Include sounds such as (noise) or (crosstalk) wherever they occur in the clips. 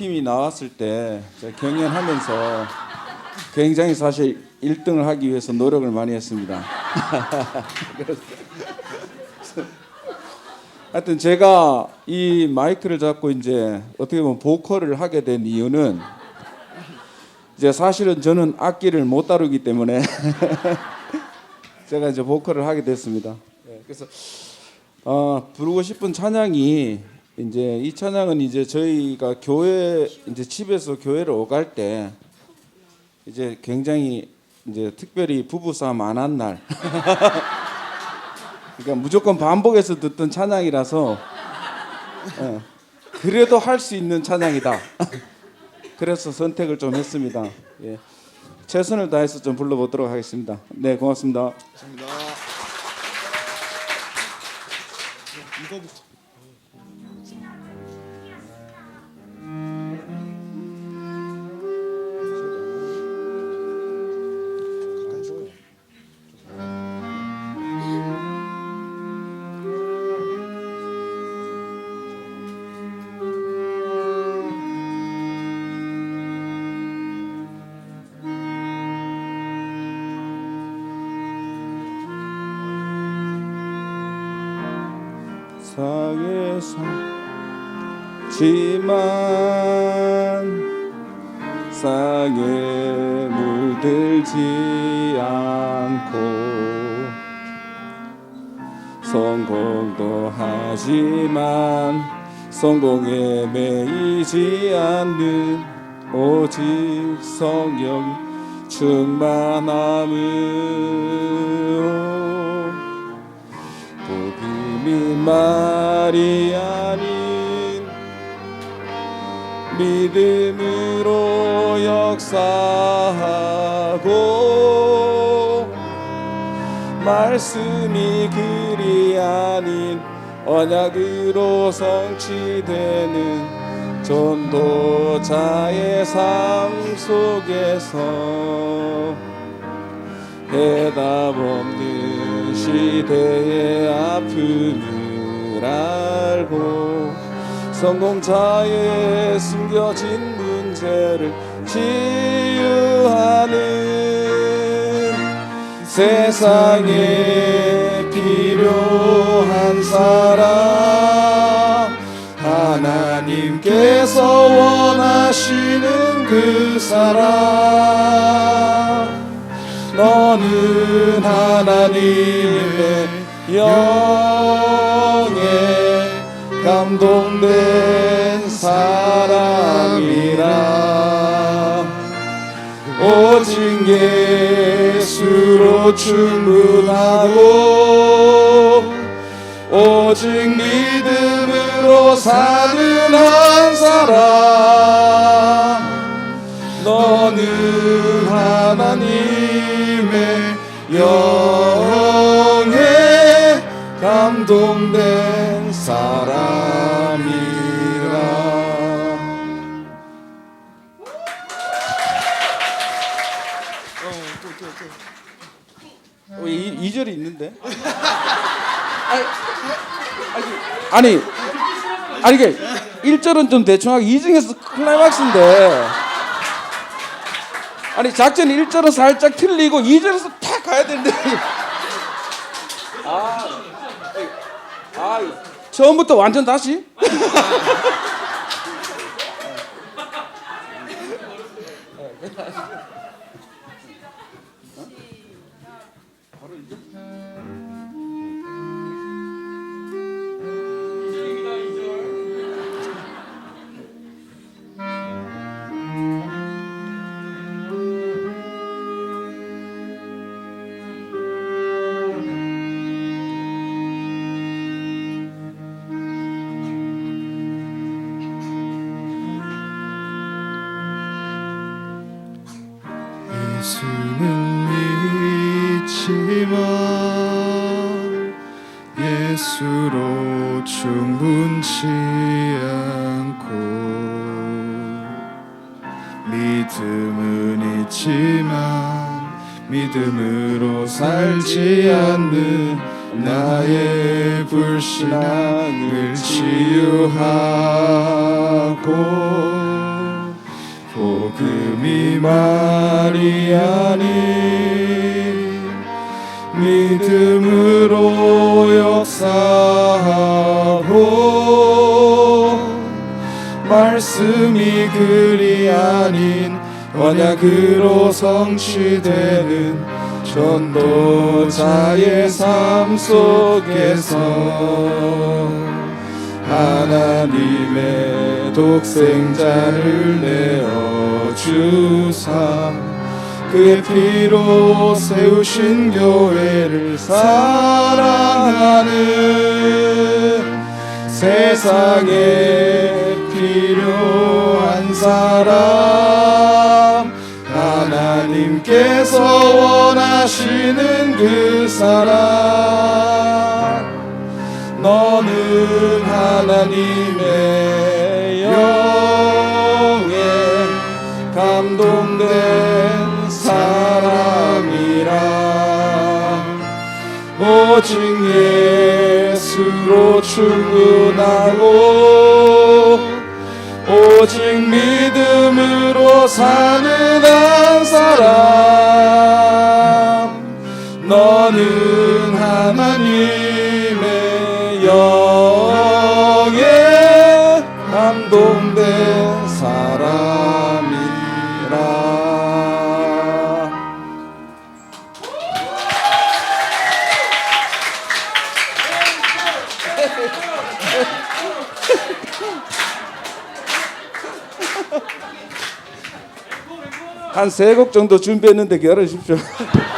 팀이 나왔을 때 경연하면서 굉장히 사실 1등을 하기 위해서 노력을 많이 했습니다. (laughs) 하여튼 제가 이 마이크를 잡고 이제 어떻게 보면 보컬을 하게 된 이유는 이제 사실은 저는 악기를 못 다루기 때문에 (laughs) 제가 이제 보컬을 하게 됐습니다. 예, 그래서 어, 부르고 싶은 찬양이 이제 이 찬양은 이제 저희가 교회 이제 집에서 교회를 오갈 때 이제 굉장히 이제 특별히 부부 싸움 안 한 날. (laughs) 그러니까 무조건 반복해서 듣던 찬양이라서 예, 그래도 할 수 있는 찬양이다. (laughs) 그래서 선택을 좀 했습니다. 예. 최선을 다해서 좀 불러보도록 하겠습니다. 네, 고맙습니다. 감사합니다. 상에서 지만 상에 물들지 않고 성공도 하지만 성공에 매이지 않는 오직 성령 충만함으로 복음이 말이 아닌 믿음으로 역사하고 말씀이 글이 아닌 언약으로 성취되는 전도자의 삶 속에서 해답 없는 시대의 아픔을 알고 성공자의 숨겨진 문제를 치유하는 세상에 필요한 사람. 하나님께서 원하시는 그 사람 너는 하나님의 영에 감동된 사람이라. 오직 예수로 충분하고 오직 믿음으로 사는 한 사람. 너는 하나님의 영에 감동된 사람이라 어, 이, 이 절이 있는데? 아니, 아니, 아니 이게 1절은 좀 대충 하고 2절에서 클라이막스인데 아니 작전 1절은 살짝 틀리고 2절에서 탁 가야 되는데 아, 아 처음부터 완전 다시? (laughs) 예수는 믿지만 예수로 충분치 않고 믿음은 있지만 믿음으로 살지 않는 나의 불신앙을 치유하고 말이 아닌 믿음으로 역사하고 말씀이 글이 아닌 언약으로 성취되는 전도자의 삶 속에서 하나님의 독생자를 내어 주사. 그의 피로 세우신 교회를 사랑하는 세상에 필요한 사람. 하나님께서 원하시는 그 사람. 너는 하나님의 감동된 사람이라. 오직 예수로 충분하고 오직 믿음으로 사는 한 사람 한 세 곡 정도 준비했는데 기다려주십시오. (laughs)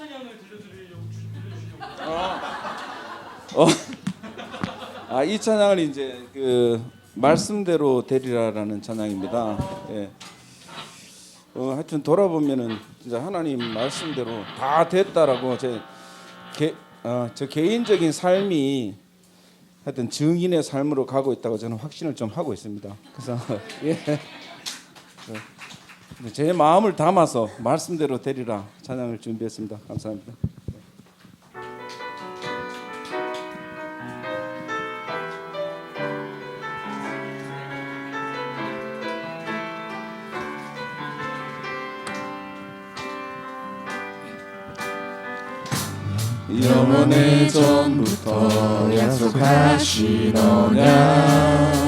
찬양을 들려드리려고 들려주려고? 어. 아, 이 찬양을 이제 그 말씀대로 되리라라는 찬양입니다. 예. 어, 하여튼 돌아보면은 진짜 하나님 말씀대로 다 됐다라고 제, 개, 어, 저 개인적인 삶이 하여튼 증인의 삶으로 가고 있다고 저는 확신을 좀 하고 있습니다. 그래서 (laughs) 예. 어, 제 마음을 담아서 말씀대로 되리라 찬양을 준비했습니다. 감사합니다. 영원의 전부터 약속하신 언약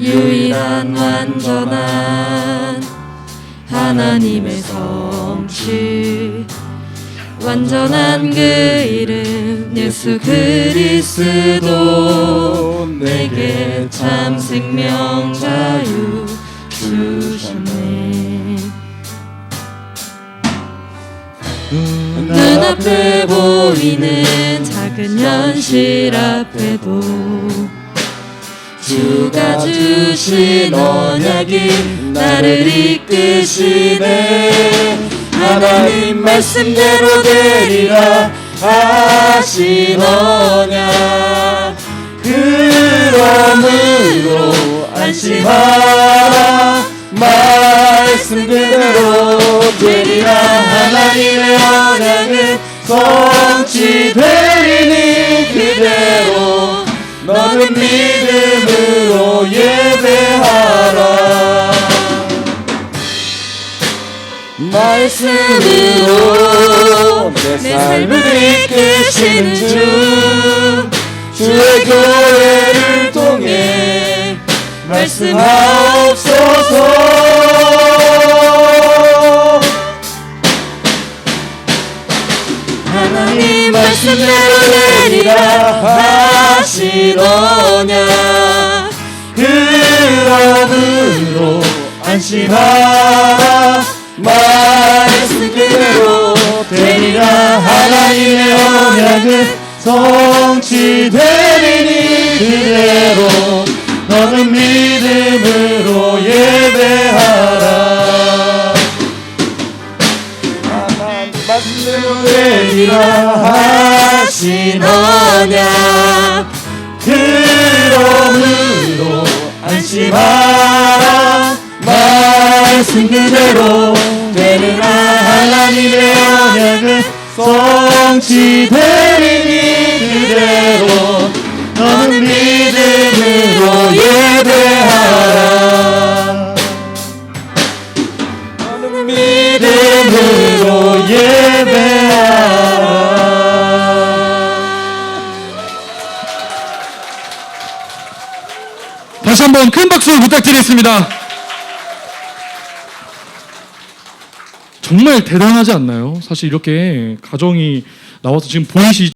유일한 완전한 하나님의 성취 완전한 그 이름 예수 그리스도 내게 참 생명 자유 주셨네. 눈앞에 보이는 작은 현실 앞에도 주가 주신 언약이 나를 이끄시네. 하나님 말씀대로 되리라 하신 언약. 그러므로 안심하라. 말씀대로 되리라. 하나님의 언약은 성취되리니 그대로 너는 믿 말씀으로 내 삶을 이끄시는 주 주의 교회를 통해 말씀하옵소서. 하나님 말씀대로 하신 언약 그러므로 안심하라 말씀 그대로 되리라. 하나님 하나님의 언약은 성취되리니 그대로 너는 믿음으로 예배하라. 말씀대로 되리라. 하신 언약 그러므로 안심하라. 말씀 그대로 성취되리니 그대로 너는 믿음으로 예배하라 너는 믿음으로 예배하라 다시 한번 큰 박수 부탁드리겠습니다. 정말 대단하지 않나요? 사실 이렇게 가정이 나와서 지금 보이시